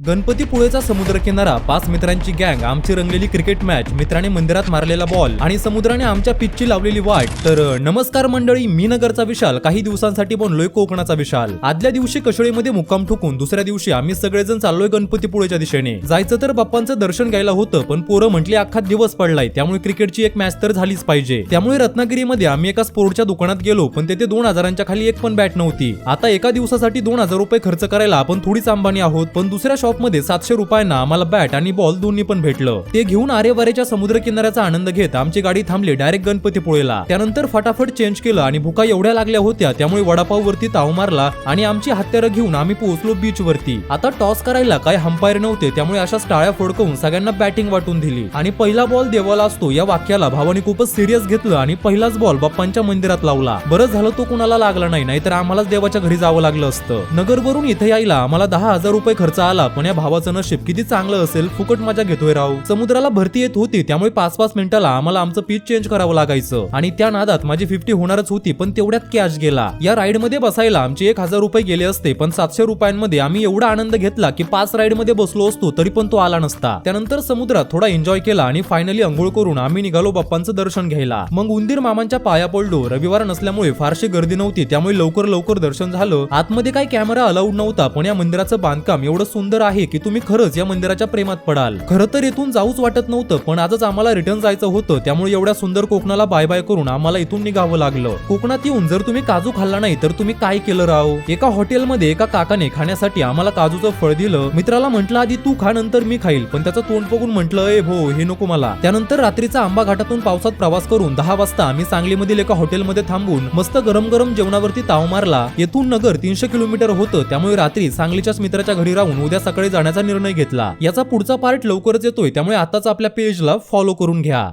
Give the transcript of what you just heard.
गणपतीपुळेचा समुद्रकिनारा पाच मित्रांची गँग आमची रंगलेली क्रिकेट मॅच मित्राने मंदिरात मारलेला बॉल आणि समुद्राने आमच्या पिचची लावलेली वाट. तर नमस्कार मंडळी मी नगरचा विशाल. काही दिवसांसाठी बनलोय कोकणाचा विशाल. आदल्या दिवशी कशळीमध्ये मुक्काम ठोकून दुसऱ्या दिवशी आम्ही सगळेजण चाललोय गणपतीपुळेच्या दिशेने. जायचं तर बाप्पांचं दर्शन घ्यायला होतं पण पोरं म्हटली अख्खा दिवस पडलाय. त्यामुळे क्रिकेटची एक मॅच तर झालीच पाहिजे. त्यामुळे रत्नागिरीमध्ये आम्ही एका स्पोर्टच्या दुकानात गेलो पण तेथे दोन हजारांच्या खाली एक पण बॅट नव्हती. आता एका दिवसासाठी दोन हजार रुपये खर्च करायला आपण थोडीच अंबानी आहोत पण दुसऱ्या शॉपमध्ये सातशे रुपयांना आम्हाला बॅट आणि बॉल दोन्ही पण भेटलं. ते घेऊन आरेवारेच्या समुद्र किनाऱ्याचा आनंद घेत आमची गाडी थांबली डायरेक्ट गणपतीपुळेला त्यानंतर फटाफट चेंज केलं आणि भुका एवढ्या लागल्या होत्या त्यामुळे वडापाव वरती ताव मारला आणि आमची हत्यारं घेऊन आम्ही पोहोचलो बीच वरती आता टॉस करायला काही हंपायर नव्हते त्यामुळे अशा टाळ्या फोडकवून सगळ्यांना बॅटिंग वाटून दिली. आणि पहिला बॉल देवाला असतो या वाक्याला भावाने खूपच सिरियस घेतलं आणि पहिलाच बॉल बाप्पांच्या मंदिरात लावला. बरं झालं तो कुणाला लागला नाही नाहीतर आम्हालाच देवाच्या घरी जावं लागलं असतं. नगरवरून इथे यायला आम्हाला दहा हजार रुपये खर्च आला पण या भावाचं नशीब किती चांगलं असेल फुकट मजा घेतोय राव. समुद्राला भरती येत होती त्यामुळे पाच पाच मिनिटाला आम्हाला आमचं पीच चेंज करावं लागायचं. आणि त्या नादात माझी फिफ्टी होणारच होती पण तेवढ्यात कॅश गेला. या राईडमध्ये बसायला आमचे एक हजार रुपये गेले असते पण सातशे रुपयांमध्ये आम्ही एवढा आनंद घेतला की पाच राईडमध्ये बसलो असतो तरी पण तो आला नसता. त्यानंतर समुद्रात थोडा एन्जॉय केला आणि फायनली अंघोळ करून आम्ही निघालो बाप्पांचं दर्शन घ्यायला. मग उंदीर मामांच्या पाया पडलो. रविवार नसल्यामुळे फारशी गर्दी नव्हती त्यामुळे लवकर लवकर दर्शन झालं. आतमध्ये काही कॅमेरा अलाउड नव्हता पण या मंदिराचं बांधकाम एवढं सुंदर आहे की तुम्ही खरंच या मंदिराच्या प्रेमात पडाल. खरं तर इथून जाऊच वाटत नव्हतं पण आजच आम्हाला रिटर्न जायचं होतं त्यामुळे एवढ्या सुंदर कोकणाला बाय बाय करून आम्हाला इथून निघावं लागलं. कोकणात येऊन जर तुम्ही काजू खाल्ला नाही तर तुम्ही काय केलं राव? एका हॉटेलमध्ये एका काकाने खाण्यासाठी आम्हाला काजूचं फळ दिलं. मित्राला म्हटलं आधी तू खा नंतर मी खाईल. पण त्याचं तोंड बघून म्हटलं ए भो हे नको मला. त्यानंतर रात्रीचा आंबा घाटातून पावसात प्रवास करून दहा वाजता आम्ही सांगलीमधील एका हॉटेलमध्ये थांबून मस्त गरम गरम जेवणावरती ताव मारला. येथून नगर तीनशे किलोमीटर होतं त्यामुळे रात्री सांगलीच्याच मित्राच्या घरी राहून उद्या सकाळी जाण्याचा निर्णय घेतला. याचा पुढचा पार्ट लवकरच येतोय त्यामुळे आताच आपल्या पेजला फॉलो करून घ्या.